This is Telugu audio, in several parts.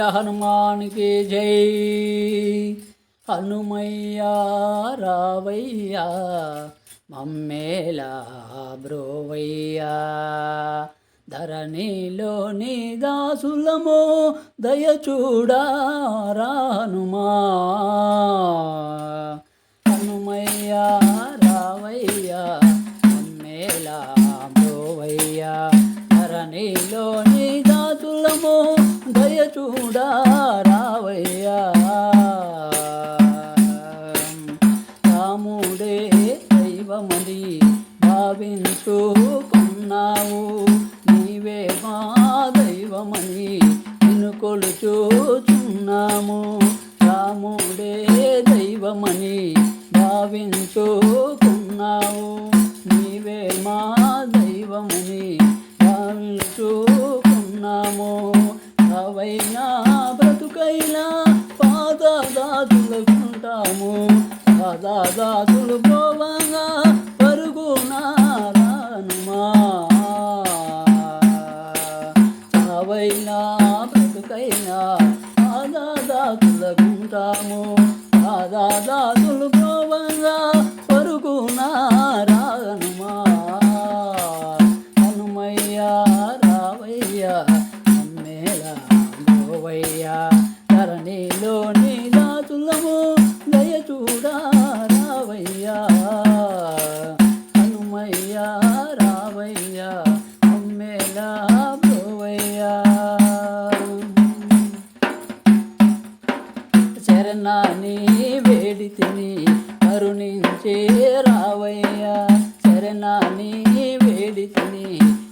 హనుమానికి జై. హనుమయ్యా రావయ్యా మమ్మేలా బ్రోవయ్యా. ధరణిలోని దాసులమో దయ చూడా రానుమా హనుమయ్యా రావయ్యా మమ్మేలా బ్రోవయ్యా. ధరణిలోని దయ చూడా రావయ్యా. రాముడే దైవమని భావించుకున్నావు. నీవే మా దైవమని నిన్ను కొలుచుచున్నాము. రాముడే దైవమని భావించుకున్నావు. నీవే మా దైవమని అవైనా బ్రతుకైనా పాదాదాసులుకుంటాము. పాదాదాసులు పోవంగా పరుగునారానుమా చావైనా బ్రతుకైనా పాదాదాసులుకుంటాము. పాదాదాసులు పోవంగా పరుగునా రావయ్యా శరణాన్ని వేడితిని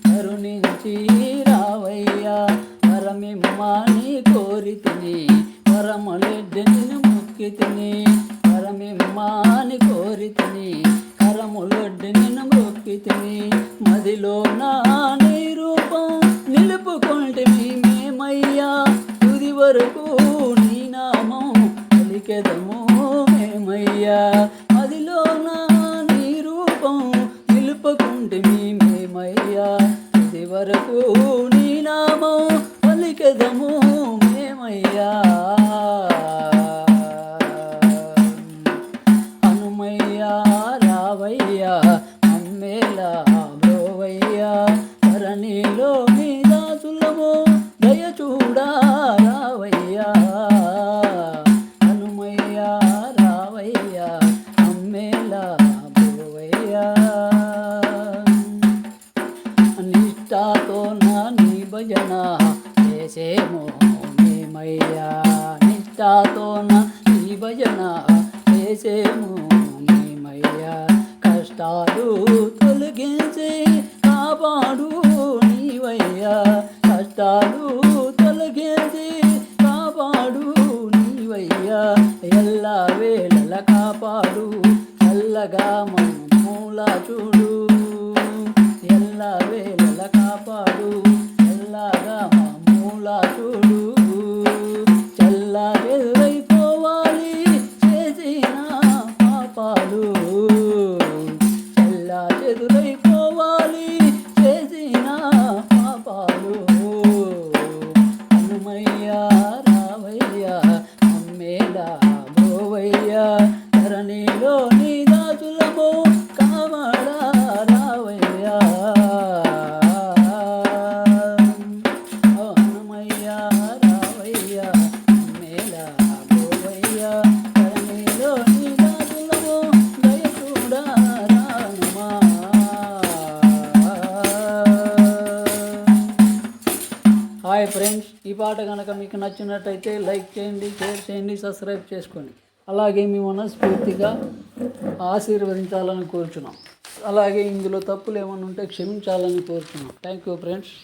కరుణించి రావయ్యా పరమిమ్మాని కోరి తిని పరమలెడ్డని మొక్కి తిని పరమిమ్మాని కోరి తిని కరములొడ్డని మొక్కి తిని మదిలో నా నీ రూపం నిలుపుకుంటే మేమయ్యా తుది వరకు తుది వరకు నీ నామం పలికెదము మేమయ్యా. హనుమయ్యా రావయ్యా అమ్మేలా బ్రోవయ్యా ధరణిలో మీ దాసులము దయచూడా రావయ్యా. హనుమయ్యా రావయ్యా అమ్మేలా భజన చేసేమో మేమయ్యా నిష్టాతోన నా భజన చేసేమో మేమయ్యా కష్టాలు తొలగించే కాపాడు నీవయ్యా. కష్టాలు తొలగించే కాపాడు నీవయ్యా. ఎల్లా వేళల కాపాడు చల్లగా మూల చూడు. ఎల్లా వేళల కాపాడు చల్లగా మూల చూడు చల్ల ఎదురైపోవాలి చేసిన పాపాలు. చల్ల చెదురైపోవాలి చేసిన పాపాలు. హనుమయ్యా రావయ్యా అమ్మేలా బోవయ్యా ధరణిలో నీ దాసులము రావయ్యా అమ్మేలా బోవయ్యా నీ రానుమా. హాయ్ ఫ్రెండ్స్ ఈ పాట కనుక మీకు నచ్చినట్టయితే లైక్ చేయండి షేర్ చేయండి సబ్స్క్రైబ్ చేసుకోండి. అలాగే మీ మనస్ఫూర్తిగా ఆశీర్వదించాలని కోరుచున్నాం. అలాగే ఇందులో తప్పులు ఏమైనా ఉంటే క్షమించాలని కోరుచున్నాం. Thank you friends.